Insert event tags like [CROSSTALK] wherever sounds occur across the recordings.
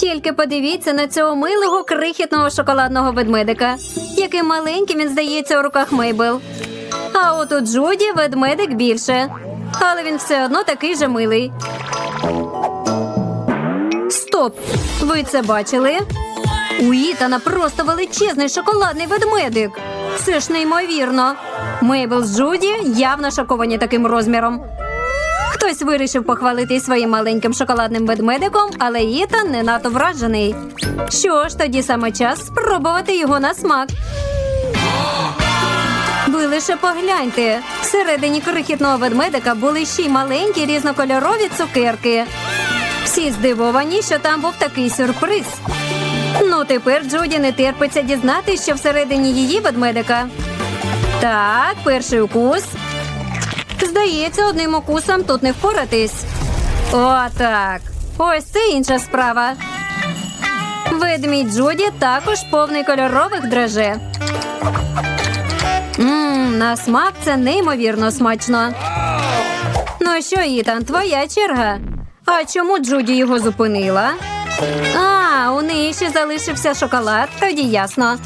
Тільки подивіться на цього милого крихітного шоколадного ведмедика, яким маленьким він здається у руках Мейбл. А от у Джуді ведмедик більше, але він все одно такий же милий. Стоп! Ви це бачили? У Ітана просто величезний шоколадний ведмедик. Це ж неймовірно. Мейбл з Джуді явно шоковані таким розміром. Хтось вирішив похвалити своїм маленьким шоколадним ведмедиком, але Ітан не надто вражений. Що ж, тоді саме час спробувати його на смак. Ви лише погляньте. Всередині крихітного ведмедика були ще й маленькі різнокольорові цукерки. Всі здивовані, що там був такий сюрприз. Ну, тепер Джуді не терпиться дізнатися, що всередині її ведмедика. Так, перший укус. Здається, одним укусом тут не впоратись. О, так. Ось це інша справа. Ведмідь Джуді також повний кольорових драже. Мм, на смак це неймовірно смачно. Ну що, Ітан, твоя черга. А чому Джуді його зупинила? А, у неї ще залишився шоколад, тоді ясно.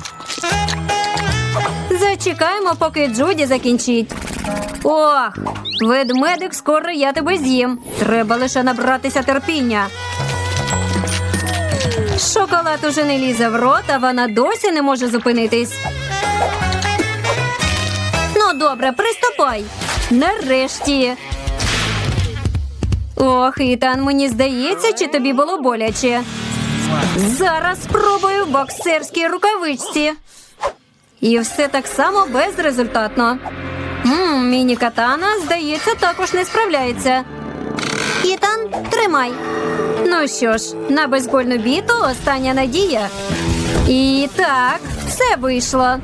Зачекаємо, поки Джуді закінчить. Ох, ведмедик, скоро я тебе з'їм. Треба лише набратися терпіння. Шоколад уже не лізе в рот, а вона досі не може зупинитись. Ну, добре, приступай. Нарешті. Ох, Ітан, мені здається, чи тобі було боляче. Зараз спробую в боксерській рукавичці. І все так само безрезультатно. Мм, міні-катана, здається, також не справляється. Ітан, тримай. Ну що ж, на безбольну біту остання надія. І так, все вийшло.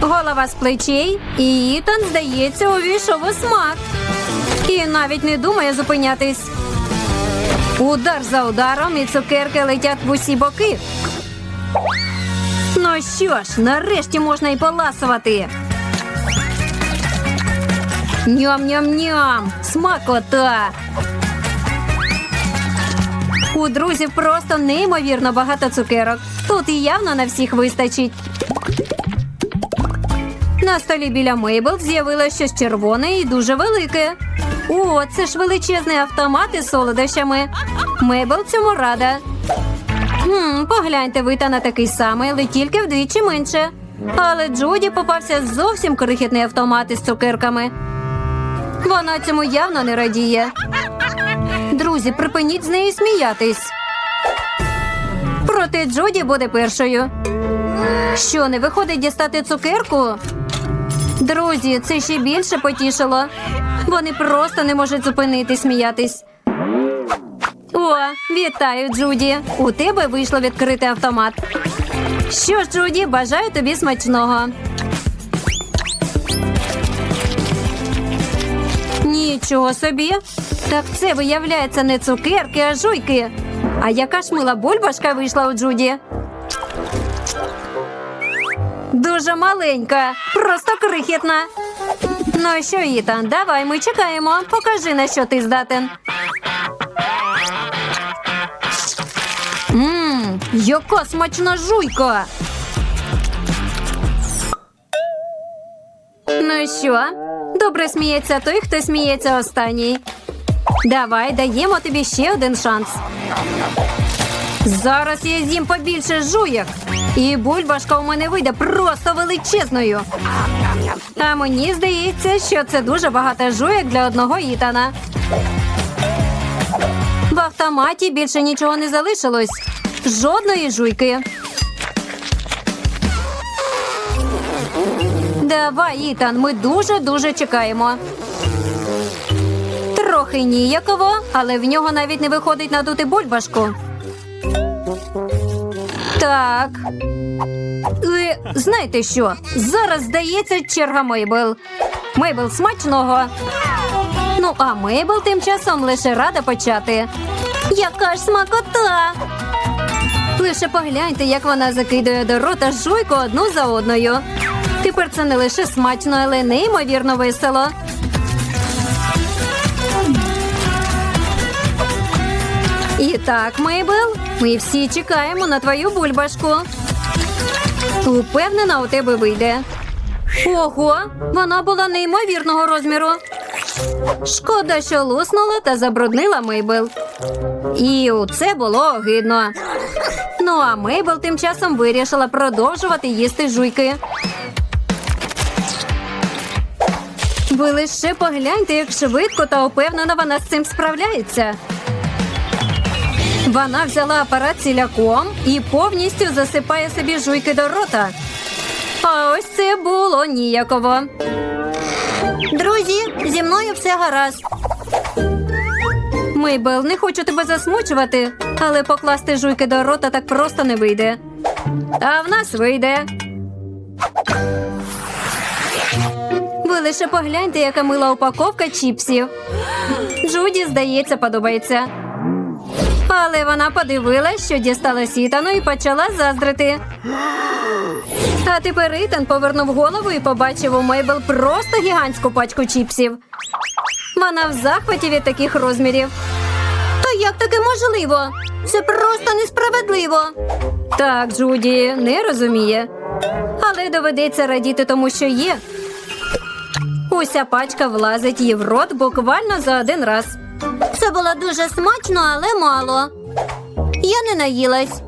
Голова з плечей, і Ітан, здається, увійшов у смак. І навіть не думає зупинятись. Удар за ударом, і цукерки летять в усі боки. Ну що ж, нарешті можна й поласувати. Ням-ням-ням! Смакота! У друзів просто неймовірно багато цукерок. Тут і явно на всіх вистачить. На столі біля Мейбл з'явилося щось червоне і дуже велике. О, це ж величезний автомат із солодощами. Мейбл цьому рада. Хм, погляньте, ви та на такий самий, але тільки вдвічі менше. Але Джуді попався зовсім крихітний автомат із цукерками. Вона цьому явно не радіє. Друзі, припиніть з неї сміятись. Проте Джуді буде першою. Що, не виходить дістати цукерку? Друзі, це ще більше потішило. Вони просто не можуть зупинити сміятись. О, вітаю, Джуді. У тебе вийшло відкрити автомат. Що ж, Джуді, бажаю тобі смачного. Нічого собі. Так це виявляється не цукерки, а жуйки. А яка ж мила бульбашка вийшла у Джуді? Дуже маленька, просто крихітна. Ну що, Ітан, давай ми чекаємо. Покажи, на що ти здатен. Ммм, яка смачна жуйка. Ну що, добре сміється той, хто сміється останній. Давай даємо тобі ще один шанс. Зараз я з'їм побільше жуєк. І бульбашка у мене вийде просто величезною. А мені здається, що це дуже багато жуєк для одного Ітана. В автоматі більше нічого не залишилось. Жодної жуйки. Давай, Ітан, ми дуже-дуже чекаємо. Трохи ніяково, але в нього навіть не виходить надути бульбашку. Так. Ви знаєте що? Зараз здається черга Мейбл. Мейбл смачного. Ну, а Мейбл тим часом лише рада почати. Яка ж смакота! Лише погляньте, як вона закидує до рота жуйку одну за одною. Тепер це не лише смачно, але неймовірно весело. І так, Мейбл, ми всі чекаємо на твою бульбашку. Упевнена, у тебе вийде. Ого, вона була неймовірного розміру. Шкода, що луснула та забруднила Мейбл. І це було огидно. Ну а Мейбл тим часом вирішила продовжувати їсти жуйки. Ви лише погляньте, як швидко та упевнено вона з цим справляється. Вона взяла апарат ціляком і повністю засипає собі жуйки до рота. А ось це було ніяково. Друзі, зі мною все гаразд. Мейбел, не хочу тебе засмучувати, але покласти жуйки до рота так просто не вийде. А в нас вийде. Ви лише погляньте, яка мила упаковка чіпсів. Джуді, здається, подобається. Але вона подивилась, що дістала сітану і почала заздрити. А тепер Ітан повернув голову і побачив у Мейбл просто гігантську пачку чіпсів. Вона в захваті від таких розмірів. Та як таке можливо? Це просто несправедливо. Так, Джуді не розуміє. Але доведеться радіти тому, що є. Уся пачка влазить їй в рот буквально за один раз. Це було дуже смачно, але мало. Я не наїлась.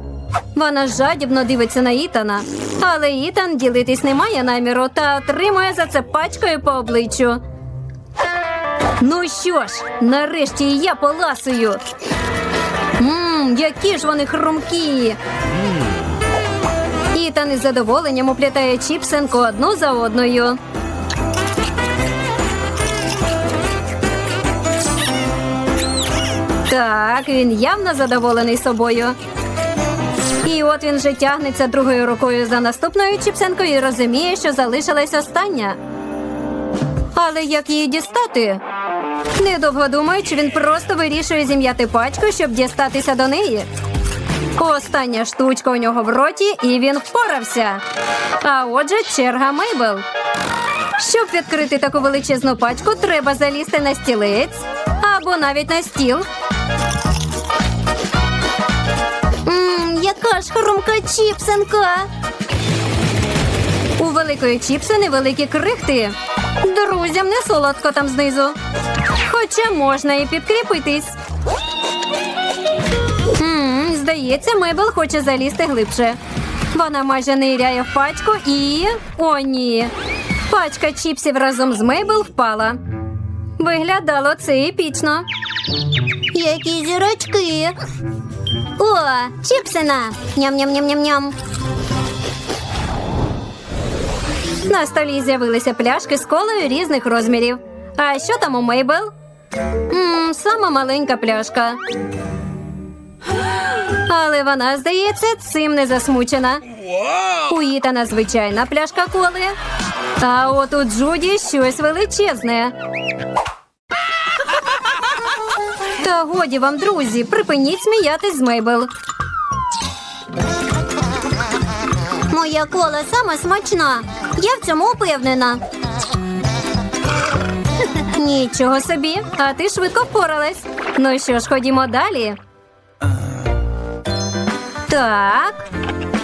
Вона жадібно дивиться на Ітана, але Ітан ділитись не має наміру та отримує за це пачкою по обличчю. Ну що ж, нарешті і я поласую. Ммм, які ж вони хрумкі. Ітан із задоволенням уплітає чіпсинку одну за одною. Так, він явно задоволений собою. І от він вже тягнеться другою рукою за наступною чіпсинкою і розуміє, що залишилась остання. Але як її дістати? Недовго думаючи, він просто вирішує зім'яти пачку, щоб дістатися до неї. Остання штучка у нього в роті, і він впорався. А отже, черга Мейбл. Щоб відкрити таку величезну пачку, треба залізти на стілець або навіть на стіл. Яка ж хрумка чіпсинка. У великої чіпси невеликі крихти. Друзям не солодко там знизу. Хоча можна і підкріпитись. Ммм, здається, Мейбл хоче залізти глибше. Вона майже ниряє в пачку і. О, ні. Пачка чіпсів разом з Мейбл впала. Виглядало це епічно. Які зірочки. О, чіпсина. Ням-ням-ням-ням-ням. На столі з'явилися пляшки з колою різних розмірів. А що там у Мейбл? Ммм, сама маленька пляшка. Але вона, здається, цим не засмучена. У Ітана звичайна пляшка коли. А от у Джуді щось величезне. Та годі вам, друзі, припиніть сміятись з Мейбл. Моя кола сама смачна. Я в цьому упевнена. Нічого собі, а ти швидко впоралась. Ну що ж, ходімо далі. Так,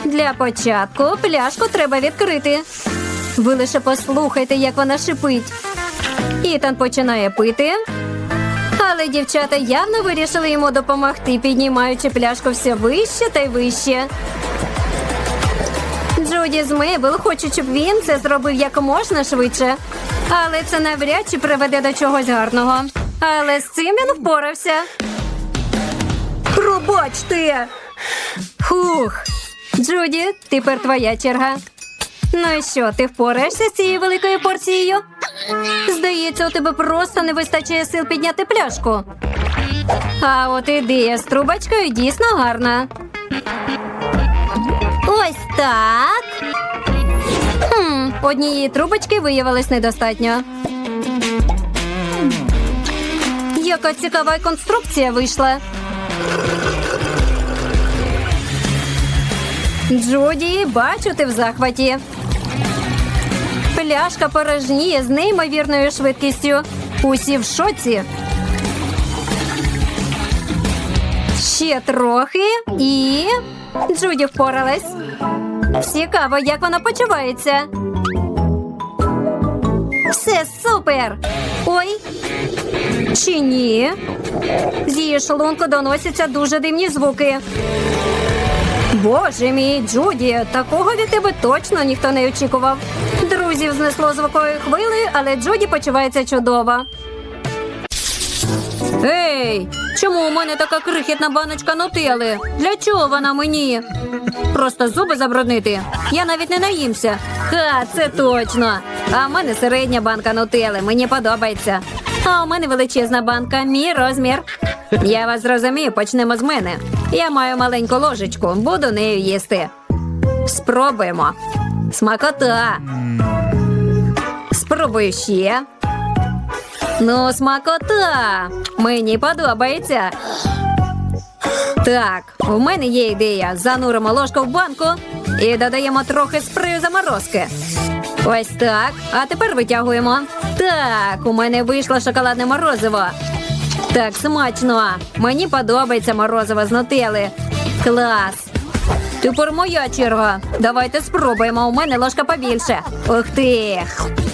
для початку пляшку треба відкрити. Ви лише послухайте, як вона шипить. Ітан починає пити. Але дівчата явно вирішили йому допомогти, піднімаючи пляшку все вище та й вище. Джуді з Мейбл хочуть, щоб він це зробив як можна швидше. Але це навряд чи приведе до чогось гарного. Але з цим він впорався. Пробачте! Хух. Джуді, тепер твоя черга. Ну і що, ти впораєшся з цією великою порцією? Здається, у тебе просто не вистачає сил підняти пляшку. А от ідея з трубочкою дійсно гарна. Ось так. Хм, однієї трубочки виявилось недостатньо. Яка цікава конструкція вийшла. Джуді, бачу, ти в захваті. Пляшка порожніє з неймовірною швидкістю. Усі в шоці. Ще трохи і. Джуді впоралась. Цікаво, як вона почувається. Все супер! Ой. Чи ні? З її шлунку доносяться дуже дивні звуки. Боже мій, Джуді, такого від тебе точно ніхто не очікував. Друзів знесло звуковою хвилею, але Джуді почувається чудово. Ей, чому у мене така крихітна баночка нутели? Для чого вона мені? Просто зуби забруднити. Я навіть не наїмся. Ха, це точно. А в мене середня банка нутели. Мені подобається. А у мене величезна банка, мій розмір. Я вас зрозумію, почнемо з мене. Я маю маленьку ложечку, буду нею їсти. Спробуємо. Смакота. Спробую ще. Ну, смакота. Мені подобається. Так, у мене є ідея. Зануримо ложку в банку і додаємо трохи спрею заморозки. Ось так. А тепер витягуємо. Так, у мене вийшло шоколадне морозиво. Так, смачно. Мені подобається морозиво з нутели. Клас. Тепер моя черга. Давайте спробуємо. У мене ложка побільше. Ух ти!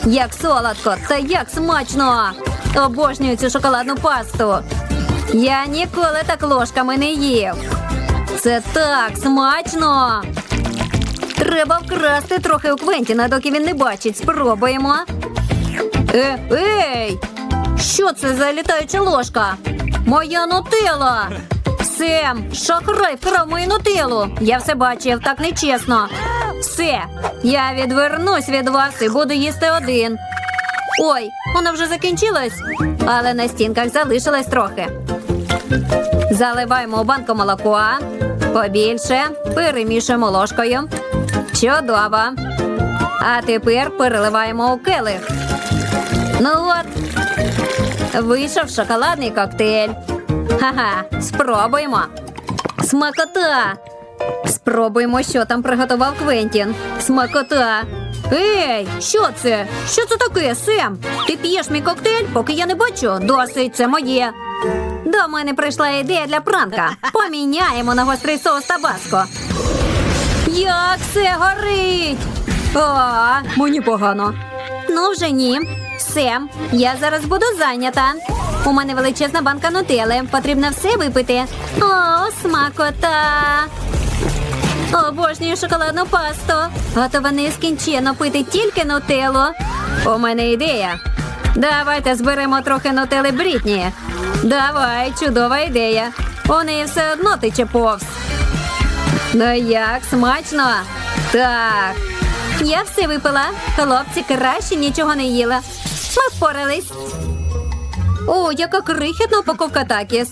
Як солодко та як смачно! Обожнюю цю шоколадну пасту. Я ніколи так ложками не їв. Це так смачно. Треба вкрасти трохи у Квентіна, доки він не бачить. Спробуємо. Е, ей! Що це за літаюча ложка? Моя нутела! Сем, шахрай вкрав мою нутелу. Я все бачив, так нечесно. Все, я відвернусь від вас і буду їсти один. Ой, вона вже закінчилась, але на стінках залишилось трохи. Заливаємо у банку молоко. Побільше перемішуємо ложкою. Чудово. А тепер переливаємо у келих. Ну от, вийшов шоколадний коктейль. Ха-ха, спробуємо. Смакота. Спробуємо, що там приготував Квентін. Смакота. Ей, що це? Що це таке, Сем? Ти п'єш мій коктейль, поки я не бачу. Досить, це моє. До мене прийшла ідея для пранка. Поміняємо на гострий соус табаско. Як все горить! А, мені погано. Ну, вже ні. Сем, я зараз буду зайнята. У мене величезна банка нутели. Потрібно все випити. О, смакота! Обожнюю шоколадну пасту. Готова нескінченно пити тільки нутелу. У мене ідея. Давайте зберемо трохи нутели Брітні. Давай, чудова ідея. У неї все одно тече повз. Ну як смачно? Так. Я все випила. Хлопці краще нічого не їла. Ми впорались. О, яка крихітна упаковка такіс.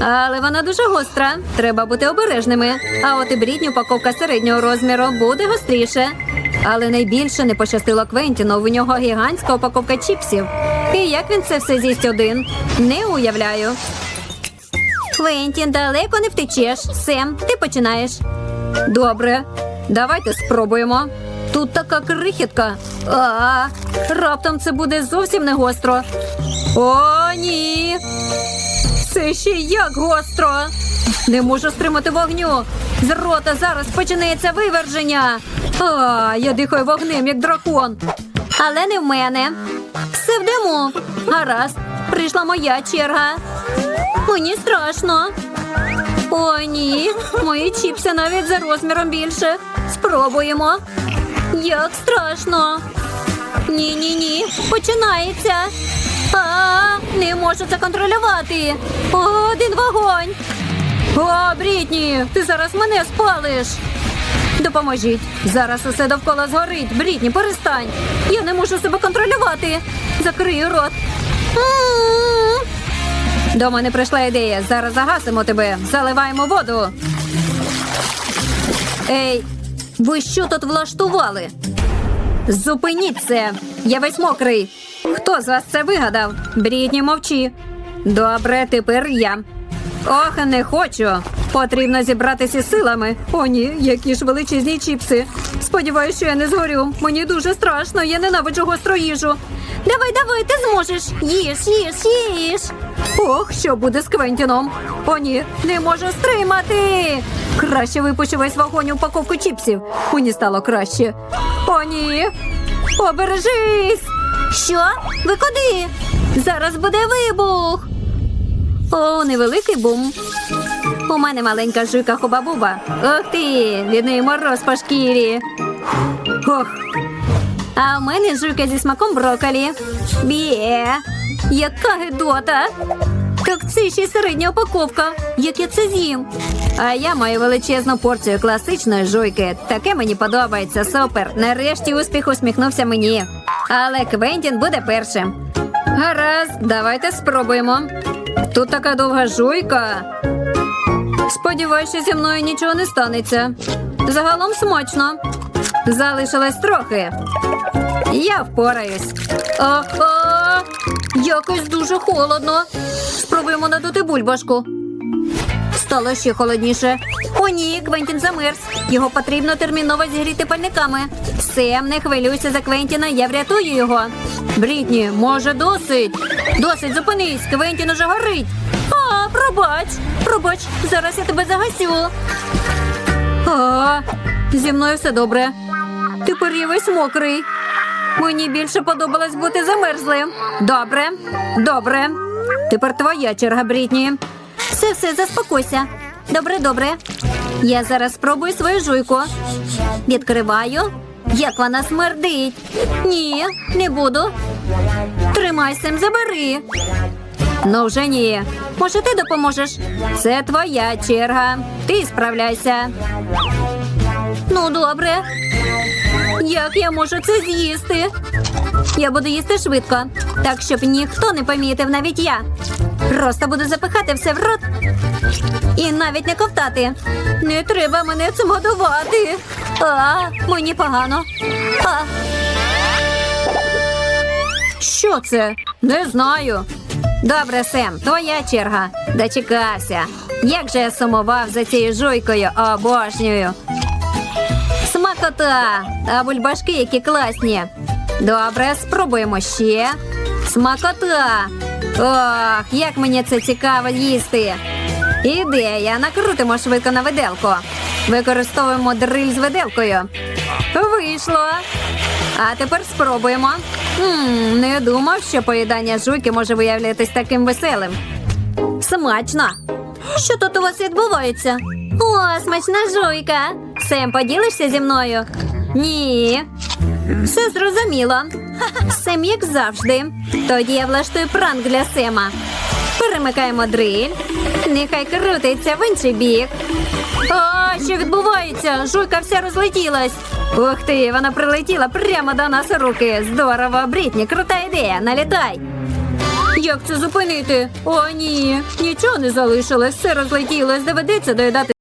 Але вона дуже гостра. Треба бути обережними. А от і брідні упаковка середнього розміру буде гостріше. Але найбільше не пощастило Квентіну. В нього гігантська упаковка чіпсів. І як він це все з'їсть один? Не уявляю. Квентін, далеко не втечеш. Сем, ти починаєш. Добре, давайте спробуємо. Тут така крихітка. А, раптом це буде зовсім не гостро. О, ні. Це ще як гостро. Не можу стримати вогню. З рота зараз починається виверження. А, я дихаю вогнем, як дракон. Але не в мене. Все в диму. Гаразд, прийшла моя черга. Мені страшно. О, ні, мої чіпси навіть за розміром більше. Спробуємо. Як страшно. Ні, ні, ні. Починається. А, не можу це контролювати. Один вогонь. О, Брітні, ти зараз мене спалиш. Допоможіть. Зараз усе довкола згорить. Брітні, перестань. Я не можу себе контролювати. Закрию рот. М-м-м. До мене прийшла ідея. Зараз загасимо тебе. Заливаємо воду. Ей, ви що тут влаштували? Зупиніть це. Я весь мокрий. Хто з вас це вигадав? Брітні, мовчи. Добре, тепер я. Ох, не хочу. Потрібно зібратися силами. О, ні, які ж величезні чіпси. Сподіваюсь, що я не згорю. Мені дуже страшно, я ненавиджу гостру їжу. Давай, давай, ти зможеш. Їж, їж, їж. Ох, що буде з Квентіном? О, ні, не можу стримати. Краще випущу весь вагон упаковку чіпсів. Мені стало краще. О, ні. Обережись! Що? Ви куди? Зараз буде вибух. О, невеликий бум. У мене маленька жуйка хуба-буба. Ох ти, від неї мороз по шкірі. Ох. А у мене жуйка зі смаком брокколі. Бє. Яка гидота. Так це ще й середня упаковка. Як я це з'їм? А я маю величезну порцію класичної жуйки. Таке мені подобається. Супер. Нарешті успіх усміхнувся мені. Але Квентін буде першим. Гаразд, давайте спробуємо. Тут така довга жуйка. Сподіваюся, зі мною нічого не станеться. Загалом смачно. Залишилось трохи. Я впораюсь. Ага, якось дуже холодно. Спробуємо надути бульбашку. Стало ще холодніше. О, ні, Квентін замерз. Його потрібно терміново зігріти пальниками. Сем, не хвилюйся за Квентіна, я врятую його. Брітні, може, досить. Досить, зупинись, Квентін уже горить. А, пробач, пробач, зараз я тебе загасю. А, зі мною все добре. Тепер я весь мокрий. Мені більше подобалось бути замерзлим. Добре, добре. Тепер твоя черга, Брітні. Все, все, заспокойся. Добре, добре. Я зараз спробую свою жуйку. Відкриваю. Як вона смердить. Ні, не буду. Тримай Сем, забери. Ну вже ні. Може, ти допоможеш? Це твоя черга. Ти справляйся. Ну, добре. Як я можу це з'їсти? Я буду їсти швидко, так щоб ніхто не помітив, навіть я. Просто буду запихати все в рот і навіть не ковтати. Не треба мене цим годувати. А, мені погано. А. Що це? Не знаю. Добре, Сем, твоя черга. Дочекався. Як же я сумував за цією жуйкою, обожнюю. Смакота! А бульбашки які класні. Добре, спробуємо ще. Смакота! Ох, як мені це цікаво їсти. Ідея, накрутимо швидко на виделку. Використовуємо дриль з виделкою. Вийшло. А тепер спробуємо. м не думав, що поїдання жуйки може виявлятись таким веселим. Смачно. Що тут у вас відбувається? О, смачна жуйка. Сем, поділишся зі мною? Ні. Все зрозуміло. [LAUGHS] Сем, як завжди. Тоді я влаштую пранк для Сема. Перемикаємо дриль. Нехай крутиться в інший бік. А, що відбувається? Жуйка вся розлетілась. Ух ти, вона прилетіла прямо до нас руки. Здорово, Брітні, крута ідея. Налітай. Як це зупинити? О, ні, нічого не залишилось, все розлетілось, доведеться доїдати.